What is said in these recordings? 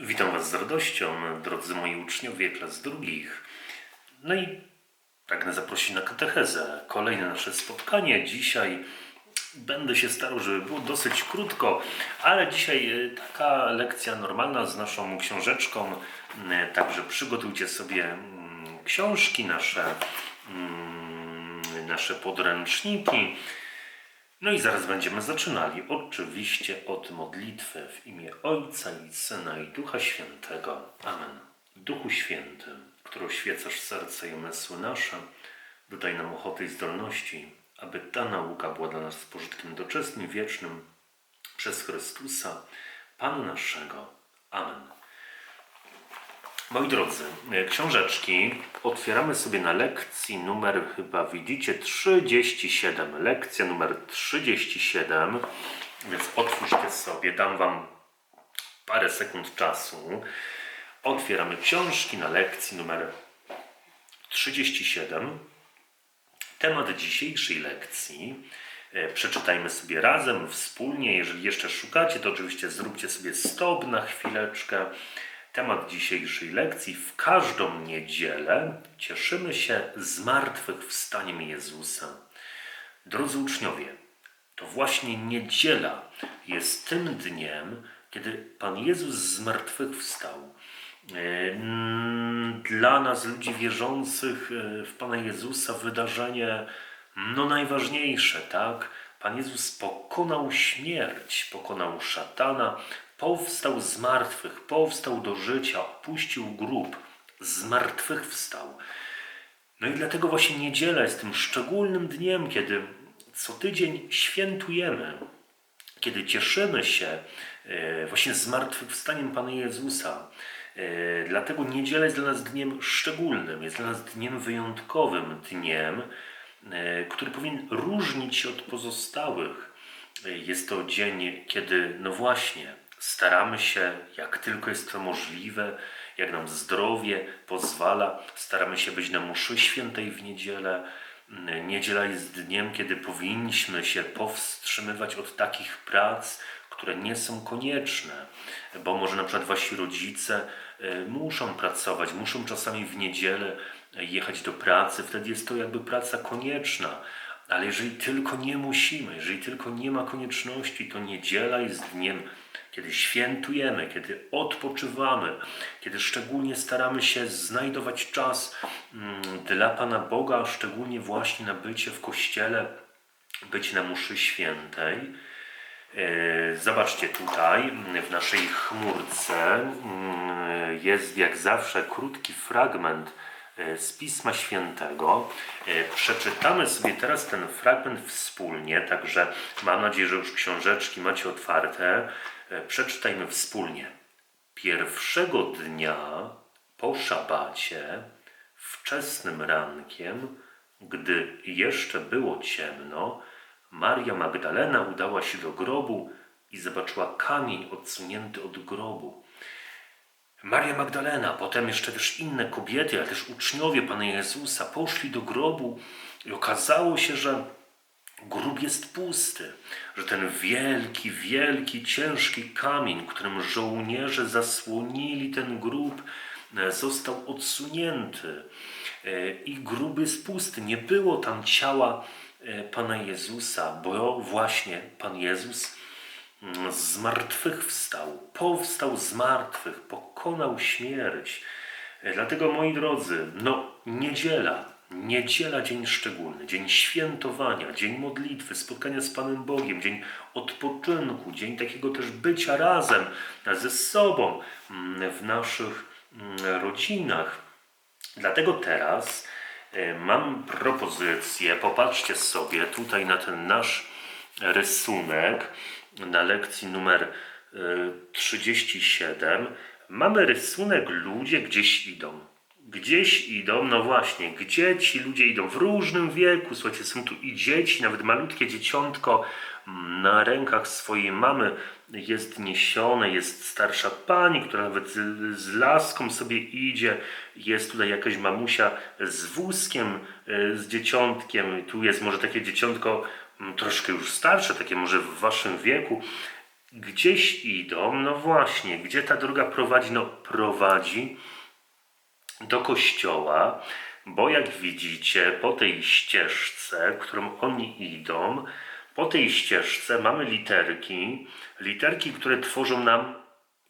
Witam Was z radością, drodzy moi uczniowie klas drugich. No i pragnę zaprosić na katechezę. Kolejne nasze spotkanie. Dzisiaj będę się starał, żeby było dosyć krótko, ale dzisiaj e, taka lekcja normalna z naszą książeczką. E, Także przygotujcie sobie mm, książki, nasze, mm, nasze podręczniki. No i zaraz będziemy zaczynali. Oczywiście od modlitwy w imię Ojca i Syna i Ducha Świętego. Amen. Duchu Święty, który oświecasz serce i umysły nasze, dodaj nam ochoty i zdolności, aby ta nauka była dla nas pożytkiem doczesnym wiecznym przez Chrystusa, Pana naszego. Amen. Moi drodzy, e, książeczki otwieramy sobie na lekcji numer, chyba widzicie, 37. Lekcja numer 37, więc otwórzcie sobie, dam Wam parę sekund czasu. Otwieramy książki na lekcji numer 37. Temat dzisiejszej lekcji e, przeczytajmy sobie razem, wspólnie. Jeżeli jeszcze szukacie, to oczywiście zróbcie sobie stop na chwileczkę. Temat dzisiejszej lekcji. W każdą niedzielę cieszymy się zmartwychwstaniem Jezusa. Drodzy uczniowie, to właśnie niedziela jest tym dniem, kiedy Pan Jezus zmartwychwstał. Dla nas, ludzi wierzących e, w Pana Jezusa, wydarzenie no najważniejsze, tak? Pan Jezus pokonał śmierć, pokonał szatana, powstał z martwych, powstał do życia, opuścił grób, z martwych wstał. No i dlatego właśnie niedziela jest tym szczególnym dniem, kiedy co tydzień świętujemy, kiedy cieszymy się e, właśnie zmartwychwstaniem Pana Jezusa. E, Dlatego niedziela jest dla nas dniem szczególnym, jest dla nas dniem wyjątkowym, dniem, e, który powinien różnić się od pozostałych. Jest to dzień, kiedy, no właśnie, staramy się, jak tylko jest to możliwe, jak nam zdrowie pozwala, staramy się być na mszy świętej w niedzielę. Mm, Niedziela jest dniem, kiedy powinniśmy się powstrzymywać od takich prac, które nie są konieczne, bo może na przykład wasi rodzice e, muszą pracować, muszą czasami w niedzielę jechać do pracy, wtedy jest to jakby praca konieczna. Ale jeżeli tylko nie musimy, jeżeli tylko nie ma konieczności, to niedziela jest dniem, kiedy świętujemy, kiedy odpoczywamy, kiedy szczególnie staramy się znajdować czas mm, dla Pana Boga, szczególnie właśnie na bycie w kościele, być na mszy świętej. E, Zobaczcie tutaj w naszej chmurce mm, jest jak zawsze krótki fragment z Pisma Świętego. E, Przeczytamy sobie teraz ten fragment wspólnie, także mam nadzieję, że już książeczki macie otwarte. E, Przeczytajmy wspólnie. Pierwszego dnia po szabacie, wczesnym rankiem, gdy jeszcze było ciemno, Maria Magdalena udała się do grobu i zobaczyła kamień odsunięty od grobu. Maria Magdalena, potem jeszcze też inne kobiety, ale też uczniowie Pana Jezusa poszli do grobu i okazało się, że grób jest pusty, że ten wielki, wielki, ciężki kamień, którym żołnierze zasłonili ten grób, e, został odsunięty E, i grób jest pusty. Nie było tam ciała e, Pana Jezusa, bo właśnie Pan Jezus z martwych wstał, powstał z martwych, pokonał śmierć. Dlatego, moi drodzy, no niedziela, niedziela dzień szczególny, dzień świętowania, dzień modlitwy, spotkania z Panem Bogiem, dzień odpoczynku, dzień takiego też bycia razem ze sobą mm, w naszych mm, rodzinach. Dlatego teraz e, mam propozycję, popatrzcie sobie tutaj na ten nasz rysunek na lekcji numer e, 37. Mamy rysunek, ludzie gdzieś idą. Gdzieś idą, no właśnie, gdzie ci ludzie idą? W różnym wieku, słuchajcie, są tu i dzieci, nawet malutkie dzieciątko na rękach swojej mamy jest niesione, jest starsza pani, która nawet z, z laską sobie idzie, jest tutaj jakaś mamusia z wózkiem, y, z dzieciątkiem, tu jest może takie dzieciątko troszkę już starsze, takie może w waszym wieku, gdzieś idą. No właśnie, gdzie ta droga prowadzi? No prowadzi do kościoła, bo jak widzicie, po tej ścieżce, którą oni idą, po tej ścieżce mamy literki, literki, które tworzą nam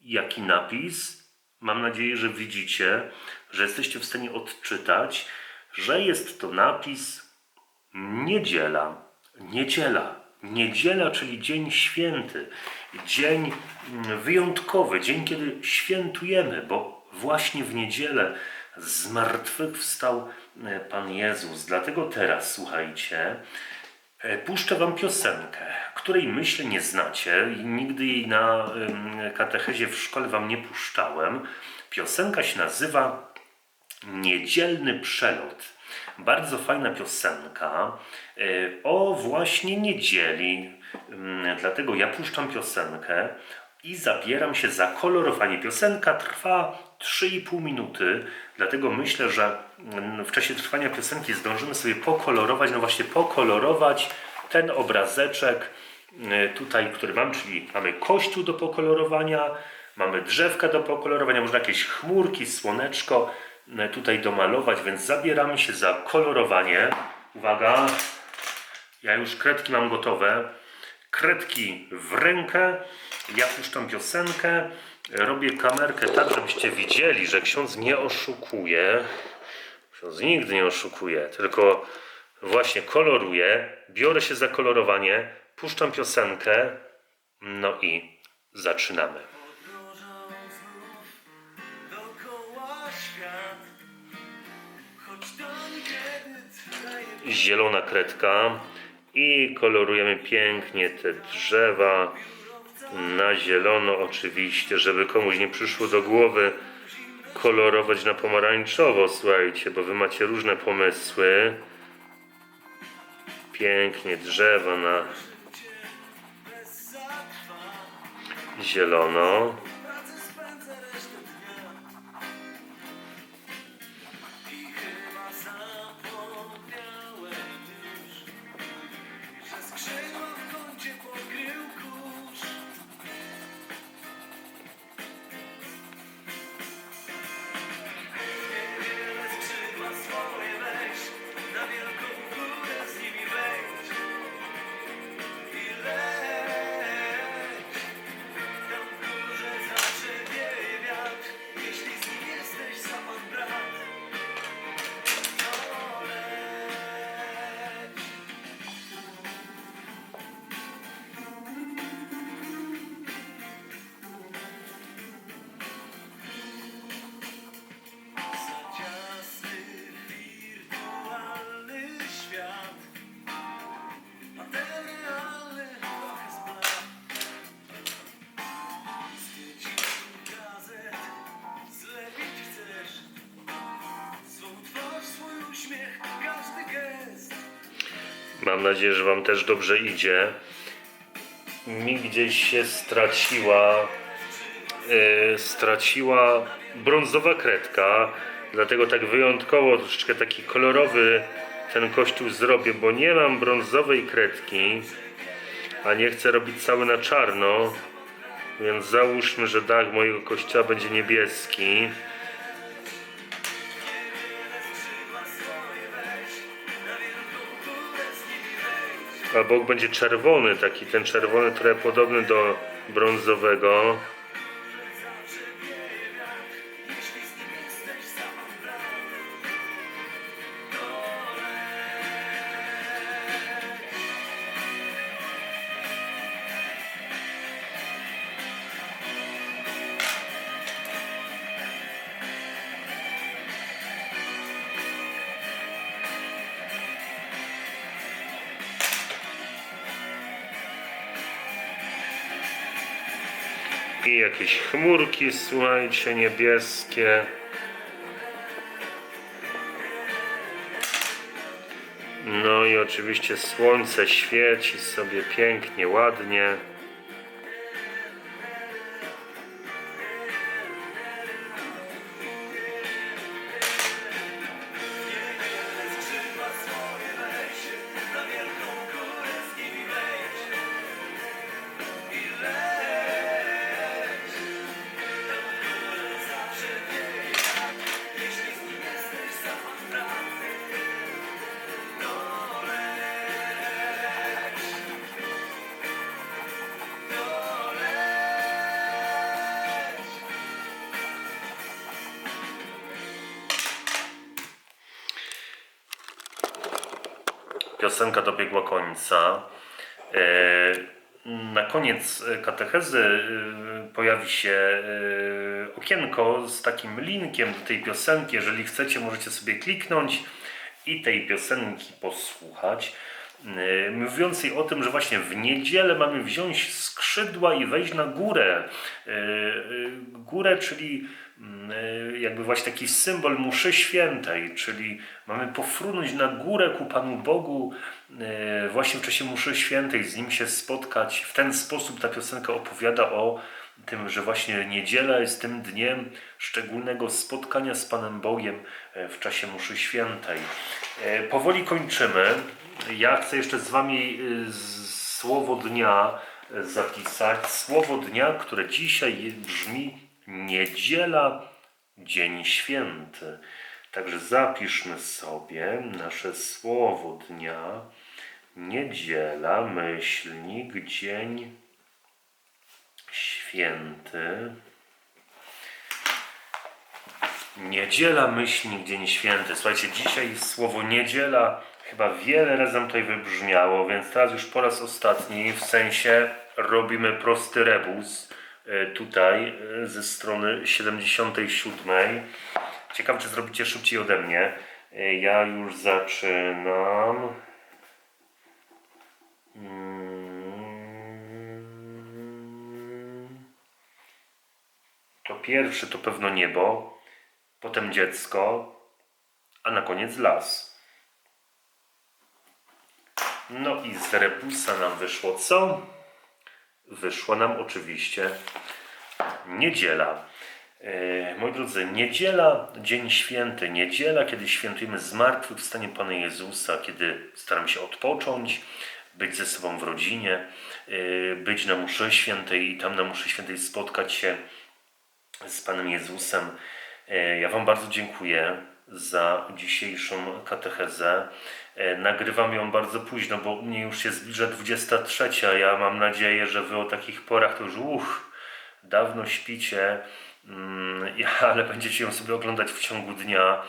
jaki napis? Mam nadzieję, że widzicie, że jesteście w stanie odczytać, że jest to napis Niedziela. Niedziela. Niedziela, czyli dzień święty. Dzień mm, wyjątkowy, dzień, kiedy świętujemy, bo właśnie w niedzielę zmartwychwstał e, Pan Jezus. Dlatego teraz, słuchajcie, e, puszczę Wam piosenkę, której myślę nie znacie i nigdy jej na katechezie w szkole Wam nie puszczałem. Piosenka się nazywa Niedzielny przelot. Bardzo fajna piosenka e, o właśnie niedzieli. Mm, Dlatego ja puszczam piosenkę i zabieram się za kolorowanie. Piosenka trwa 3,5 minuty, dlatego myślę, że mm, w czasie trwania piosenki zdążymy sobie pokolorować, no właśnie pokolorować ten obrazeczek e, tutaj, który mam, czyli mamy kościół do pokolorowania, mamy drzewka do pokolorowania, można jakieś chmurki, słoneczko tutaj domalować, więc zabieramy się za kolorowanie. Uwaga, ja już kredki mam gotowe. Kredki w rękę. Ja puszczam piosenkę. Robię kamerkę tak, żebyście widzieli, że ksiądz nie oszukuje. Ksiądz nigdy nie oszukuje, tylko właśnie koloruje. Biorę się za kolorowanie, puszczam piosenkę. No i zaczynamy. Zielona kredka. I kolorujemy pięknie te drzewa na zielono oczywiście, żeby komuś nie przyszło do głowy kolorować na pomarańczowo, słuchajcie, bo wy macie różne pomysły. Pięknie drzewa na zielono. Mam nadzieję, że Wam też dobrze idzie. Mi gdzieś się straciła, yy, straciła brązowa kredka, dlatego tak wyjątkowo troszeczkę taki kolorowy ten kościół zrobię, bo nie mam brązowej kredki, a nie chcę robić cały na czarno, więc załóżmy, że dach mojego kościoła będzie niebieski. A bok będzie czerwony, taki ten czerwony trochę podobny do brązowego. Jakieś chmurki, słuchajcie, niebieskie. No i oczywiście słońce świeci sobie pięknie, ładnie. Piosenka dobiegła końca. E, Na koniec katechezy e, pojawi się e, okienko z takim linkiem do tej piosenki. Jeżeli chcecie, możecie sobie kliknąć i tej piosenki posłuchać. Mówiącej o tym, że właśnie w niedzielę mamy wziąć skrzydła i wejść na górę. Górę, czyli jakby właśnie taki symbol mszy świętej, czyli mamy pofrunąć na górę ku Panu Bogu e, właśnie w czasie mszy świętej, z Nim się spotkać. W ten sposób ta piosenka opowiada o tym, że właśnie niedziela jest tym dniem szczególnego spotkania z Panem Bogiem e, w czasie mszy świętej. Powoli kończymy. Ja chcę jeszcze z Wami słowo dnia zapisać. Słowo dnia, które dzisiaj brzmi niedziela, dzień święty. Także zapiszmy sobie nasze słowo dnia. Niedziela, myślnik, dzień święty. Niedziela, myślnik, dzień święty. Słuchajcie, dzisiaj słowo niedziela chyba wiele razy tutaj wybrzmiało, więc teraz już po raz ostatni, w sensie robimy prosty rebus tutaj e, ze strony 77. Ciekawe, czy zrobicie szybciej ode mnie. E, Ja już zaczynam. Mm. To pierwszy to pewno niebo, potem dziecko, a na koniec las. No i z rebusa nam wyszło co? Wyszła nam oczywiście niedziela. E, moi drodzy, niedziela, dzień święty, niedziela, kiedy świętujemy zmartwychwstanie Pana Jezusa, kiedy staramy się odpocząć, być ze sobą w rodzinie, e, być na mszy świętej i tam na mszy świętej spotkać się z Panem Jezusem. E, Ja Wam bardzo dziękuję za dzisiejszą katechezę. E, Nagrywam ją bardzo późno, bo u mnie już się zbliża 23. a Ja mam nadzieję, że Wy o takich porach to już uch, dawno śpicie, mm, ale będziecie ją sobie oglądać w ciągu dnia,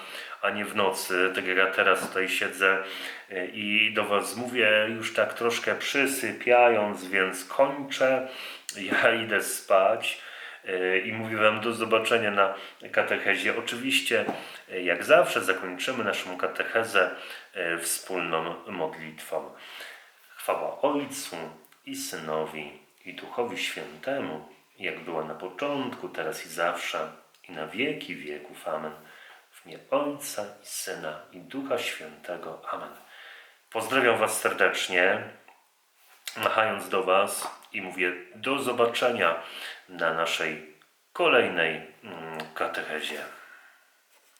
a nie w nocy. Tak jak ja teraz tutaj siedzę e, i do Was mówię już tak troszkę przysypiając, więc kończę. Ja idę spać. E, i mówię Wam do zobaczenia na katechezie. Oczywiście, jak zawsze, zakończymy naszą katechezę wspólną modlitwą. Chwała Ojcu i Synowi i Duchowi Świętemu, jak była na początku, teraz i zawsze, i na wieki wieków. Amen. W imię Ojca i Syna i Ducha Świętego. Amen. Pozdrawiam Was serdecznie machając do Was i mówię do zobaczenia na naszej kolejnej mm, katechezie.